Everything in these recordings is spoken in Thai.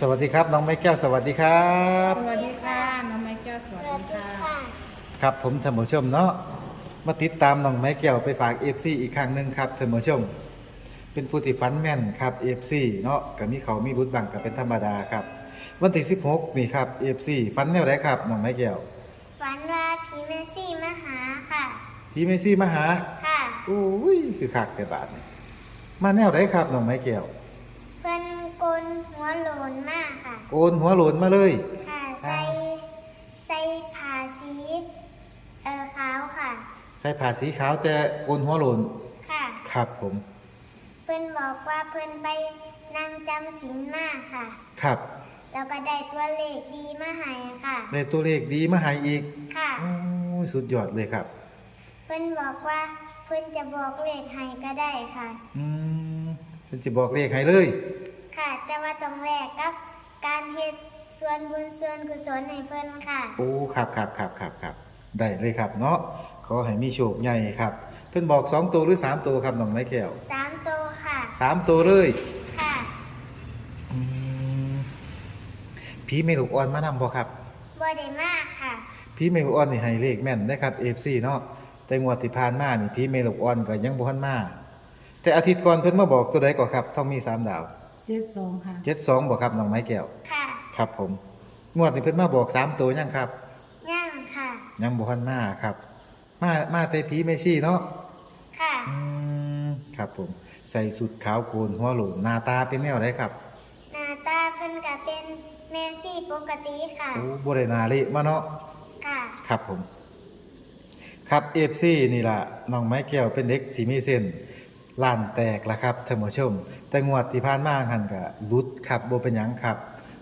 สวัสดีครับ น้องไม้แก้วสวัสดีครับสวัสดีค่ะน้องไม้แก้วสวัสดีค่ะครับผมท่านผู้ชมเนาะมาติดตามน้องไม้แก้วไปฝาก FC อีกครั้งหนึ่งครับท่านผู้ชม เป็นผู้ที่ฟันแม่นครับ FC เนาะก็มีเขามีรุดบังก็เป็นธรรมดาครับ วันที่16นี่ครับ FC ฟันแนวไหนครับน้องไม้แก้วฝันว่าผีเมสซี่มาหาค่ะพี่เมซี่มาหาค่ะโอ้ยคือคักแต่บาดนี่มาแนวไหนครับน้องไม้แก้ว เพิ่นโกนหัวโลนมากค่ะ โกนหัวโหลนมาเลย ค่ะใส่ใส่ผ้าสีเอ่อขาวค่ะ ใส่ผ้าสีขาวแต่โกนหัวโหลนค่ะ ครับผม เพิ่นบอกว่าเพิ่นไปนั่งจำศีลมาค่ะ ครับแล้วก็ได้ตัวเลขดีมาให้ค่ะ ได้ตัวเลขดีมาให้อีก ค่ะโอ้ยสุดยอดเลยครับ เพิ่นบอกว่าเพิ่นจะบอกเลขให้ก็ได้ค่ะ อืม เป็นจะบอกเลขให้เลย ค่ะ แต่ว่าต้องแลกกับ การเฮ็ดส่วนบุญส่วนกุศลให้เพิ่นค่ะ โอ้ครับครับครับครับครับได้เลยครับเนาะขอให้มีโชคใหญ่ครับ เพิ่นบอกสองตัวหรือสามตัวครับน้องไม้แก้วสามตัวค่ะ สามตัวเลยค่ะอืมผีเมลูกอ่อนมานำบ่ครับ บ่ได้มากค่ะผีเมลูกอ่อนนี่ให้เลขแม่นนะครับ FC เนาะแต่งวดที่ผ่านมานี่ผีเมลูกอ่อนก็ยังบ่ทันมา แต่อาทิตย์ก่อนเพิ่นมาบอกตัวใดก่อนครับต้องมีสามดาวเจ็ดสองค่ะ72บ่ครับน้องไม้แก้วค่ะครับ ผมงวดนี้เพิ่นมาบอกสามตัวยังครับ ย่างค่ะ ยังบ่ทันมาครับ มามาแต่ผีเมชี่เนาะค่ะ อืมครับผม ใส่สุดขาวโกนหัวโหลนหน้าตาเป็นแนวไดครับหน้าตาเพิ่นก็เป็นเมสซี่ปกติค่ะ โอ้บ่ได้หนาเละมาเนาะ ค่ะ ครับผม ครับ FC นี่ล่ะน้องไม้แก้วเป็นเด็กที่มีเส้น ล้านแตกละครับท่านผู้ชม แต่งวดที่ผ่านมาหันก็หลุดครับบ่เป็นหยังครับ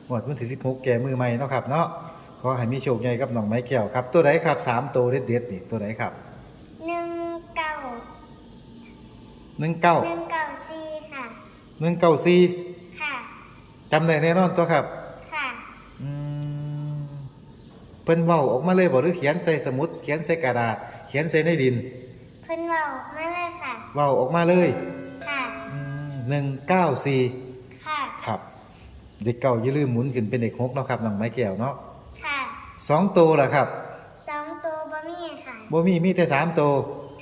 งวดวันที่16 แก่มือใหม่เนาะครับเนาะขอให้มีโชคใหญ่กับน้องไม้แก้วครับ ตัวใดครับสามตัวเด็ดๆนี่ตัวใดครับหนึ่งเก้า19หนึ่งเก้าสี่ค่ะ 194ค่ะ จำได้แน่นอนตัวครับค่ะ อืมเพิ่นเว้าออกมาเลยบ่หรือเขียนใส่สมุด เขียนใส่กระดาษ เขียนใส่ในดิน เพิ่นเว้ามาเลยค่ะ เว้าออกมาเลยค่ะ หนึ่งเก้าสี่ค่ะครับ เด็กเก่าอย่าลืมหมุนขึ้นเป็นเด็กหกเนาะครับน้องไม้แก้วเนาะค่ะสองตัวล่ะครับสองตัวบะมี่ค่ะบ่มีมีแต่สามตัว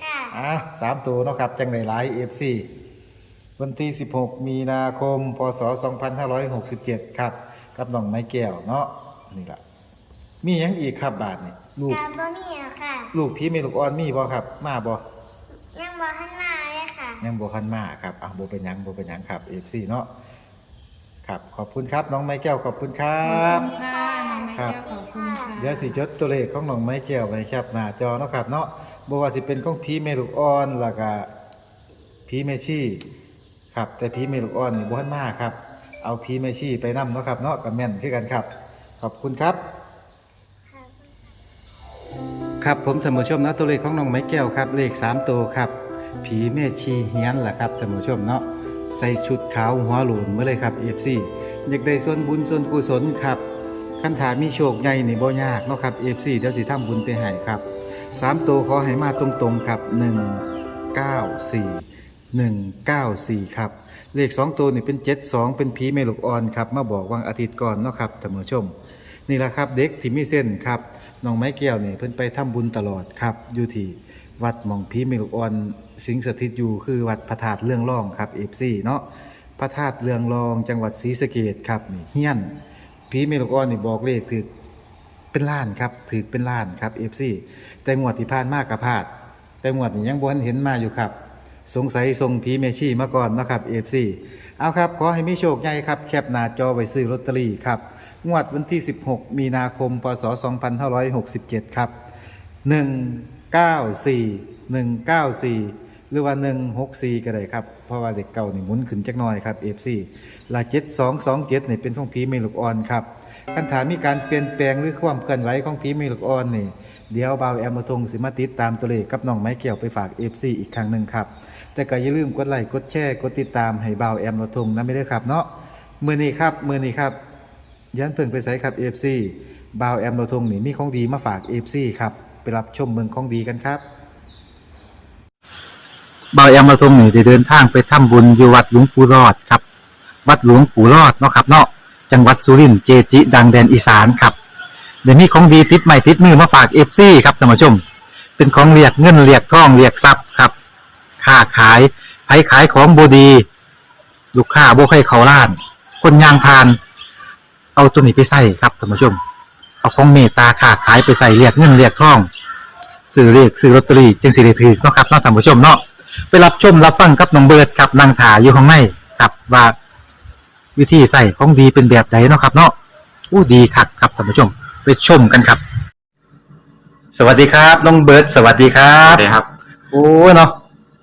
ค่ะอะสามตัวเนาะครับ จังไดหลาย FC วันที่ 16 มีนาคม พศ 2567 ครับ กับน้องไม้แก้วเนาะนี่ล่ะมีหยังอีกครับบาทนี่ลูกกับบะมี่อะค่ะ ลูกพี่เมลูกอ่อนมีบ่ครับ มาบ่ ยังบ่ทันมาเลยค่ะ ยังบ่คันมาครับอะบ่เป็นหยังบ่เป็นหยังครับ FC เนาะครับขอบคุณครับน้องไม้แก้วขอบคุณครัขอบ บคุณค่ะน้องไม้แก้วขอบคุณค่ะ เดี๋ยวสิจดตัวเลขของน้องไม้แก้วไว้ครับหน้าจอเนาะครับเนาะบ่ว่าสิเป็นของพี่เมลูกอ่อนแล้วก็พี่เมชี่ครับ แต่พี่เมลูกอ่อนนี่บ่ทันมาครับ เอาพี่เมชี่ไปนํเนาะครับเนาะก็แม่นคือกันครับ ขอบคุณครับค่ะ ครับผมท่านผู้ชมนะตัวเลขของน้องไม้แก้วครับเลข3ตัวครับ ผีแม่ชีเฮียนล่ะครับท่านผู้ชมเนาะใส่ชุดขาวหัวหลุนมาเลยครับ FC อยากได้ส่วนบุญส่วนกุศลครับคันถามีโชคใหญ่นี่บ่ยากเนาะครับ FC เดี๋ยวสิทำบุญไปให้ครับ3ตัวขอให้มาตรงๆครับ 194 194 ครับ เลข 2 ตัวนี่เป็น 72 เป็นผีเมลูกอ่อนครับ มาบอกวันอาทิตย์ก่อนเนาะครับท่านผู้ชม นี่แหละครับเด็กที่มีเส้นครับ น้องไม้แก้วนี่เพิ่นไปทำบุญตลอดครับ อยู่ที่วัดหม่องพีเมลุกออนสิงสถิตอยู่คือวัดพระธาตุเรื่องร่องครับเอฟซีเนาะพระธาตุเรื่องรองจังหวัดศรีสะเกดครับนี่เฮี้ยนพีเมลุกออนนี่บอกเลขถือเป็นล้านครับถือเป็นล้านครับเอฟซีแต่งวดที่ผ่านมากกับพาดแต่งวดนี้ยังบ่นเห็นมาอยู่ครับสงสัยทรงผีเมชี่มาก่อนนะครับ FC เอาครับ ขอให้มีโชคใหญ่ครับ แคปหน้าจอไว้ซื้อลอตเตอรี่ครับ งวดวันที่ 16 มีนาคม พศ 2567 ครับ 194 194 หรือว่า 164 ก็ได้ครับ เพราะว่าเด็กเก่านี่หมุนขึ้นจักหน่อยครับ FC ลา7227นี่เป็นของผีเมลูกอ่อนครับคันถามมีการเปลี่ยนแปลงหรือความเคลื่อนไหวของผีเมลูกอ่อนนี่เดี๋ยวบ่าวแอมมาทงสิมาติดตามตัวเลขกับน้องไม้เกี่ยวไปฝาก FC อีกครั้งหนึ่งครับ แต่ก็อย่าลืมกดไลค์กดแชร์กดติดตามให้บ่าวแอมมาทงนะไม่ได้ครับเนาะมือนี้ครับมือนี้ครับ ยันเพิ่งไปใส่ครับ FC บ่าวแอมมาทงนี่มีของดีมาฝาก FC ครับ ไปรับชมเมืองของดีกันครับบาวแอมมาทงนี่ได้เดินทางไปทำบุญอยู่วัดหลวงปู่รอดครับ วัดหลวงปู่รอดเนาะครับเนาะจังหวัดสุรินทร์เจจิ ดังแดนอีสานครับ เดี๋ยวนี้ของดีติดใหม่ติดมือมาฝากเอฟซีครับท่านผู้ชม เป็นของเรียกเงินเรียกทองเรียกทรัพย์ครับค้าขายไผขายของบดี ลูกค้าบ่ใครเขาล้าน คนยางพาน เอาตัวนี้ไปใส่ครับท่านผู้ชม เอาของเมตตาค้าขายไปใส่เรียกเงินเรียกทองซื้อเรียกซื้อลอตเตอรี่จึงสิได้ถือเนาะครับเนาะท่านผู้ชมเนาะไปรับชมรับฟังกับน้องเบิร์ดครับนางถาอยู่ข้างในครับว่าวิธีใส่ของดีเป็นแบบไหนเนาะครับ เนาะอู้ดีคักครับท่านผู้ชม ไปชมกันครับ สวัสดีครับน้องเบิร์ดสวัสดีครัครับบครับ โอ้เนาะ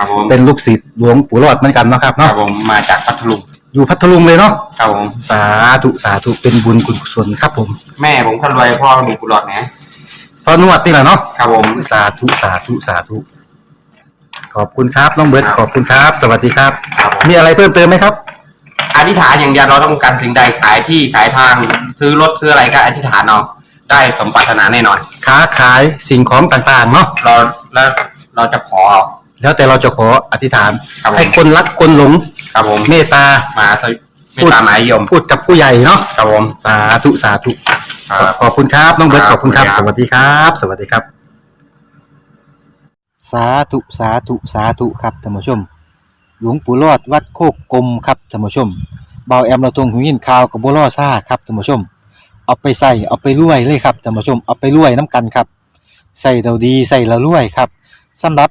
ครับผมเป็นลูกศิษย์หลวงปู่รอดเหมือนกันเนาะครับครัเนาะบผมมาจากพัทลุงอยู่พัทลุงเลยเนาะครับผมสาธุสาธุเป็นบุญคุณกุศลครับผมแม่ผมคนรวยพ่อมีกุหลาบนะพอนวดนี่แหละเนาะครับผม สาธุสาธุสาธุขอบคุณครับน้องเบิร์ดขอบคุณครับ สวัสดีครับ ครับผมมีอะไรเพิ่มเติมไหมครับ อธิษฐานอย่างเดียวเราต้องการสิ่งใดขายที่ขายทางซื้อรถซื้ออะไรก็อธิษฐานเอาได้สมปรารถนาแน่นอน ค้าขายสิ่งของต่างๆเนาะเราแล้วเราจะขอ แล้วแต่เราจะขออธิษฐาน ครับผม ให้คนรักคนหลงครับผมเมตตา มาสวิไม่ตามหมายยมพูดกับผู้ใหญ่เนาะครับผม สาธุสาธุ ครับ ขอบคุณครับน้องเบิร์ตคขรับอบคุณครับขอบสคุณครับวัสดีครับ สวัสดีครับ สาธุสาธุสาธุครับท่านผู้ชม หลวงปู่รอดวัดโคกกลมครับท่านผู้ชมเบาแอมเราตรงหูยินข่าวกับบัวล่อซ่าครับท่านผู้ชม เอาไปใส่เอาไปรวยเลยครับท่านผู้ชมเอาไปรวยน้ำกันครับใส่เราดีใส่เรารวยครับสำหรับ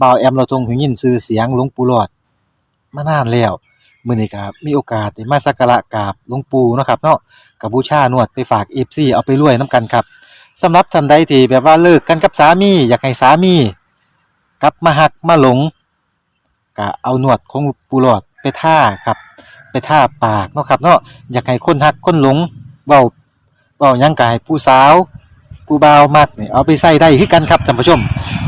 บ่าวแอมเราทงหูยินชื่อเสียงหลวงปู่หลอดมานานแล้วมื้อนี้ก็มีโอกาสได้มาสักการะกราบหลวงปู่เนาะครับเนาะกับบูชานวดไปฝาก FC เอาไปรวยน้ำกันครับสำหรับท่านใดที่แบบว่าเลิกกันกับสามี อยากให้สามี กลับมาหักมาหลงก็เอาหนวดของปูหลอดไปท่าครับ ไปท่าปากเนาะครับเนาะอยากให้คนหักคนหลงเบาเบายังกายผู้สาว ผู้บ่าวมักนี่เอาไปใส่ได้คือกันครับท่านผู้ชม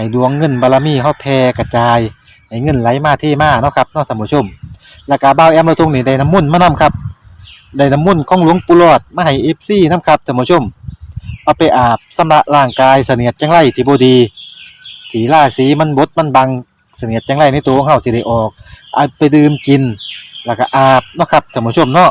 ให้ดวงเงินบารมีเฮาแผ่กระจายให้เงินไหลมาเทมาเนาะครับเนาะท่านผู้ชมแล้วก็บ่าวแอมเราตรงนี้ได้น้ำมุ่นมานํครับได้น้ำมุ่นของหลวงปู่หลอดมาให้ FC นํครับท่านผู้ชม เอาไปอาบสำระร่างกายเสนียดจังไรที่บ่ดีที่ราศีมันบดมันบังเสนียดจังไรในตัวของเฮาสิได้ออกเอาไปดื่มกินแล้วก็อาบเนาะครับท่านผู้ชมเนาะ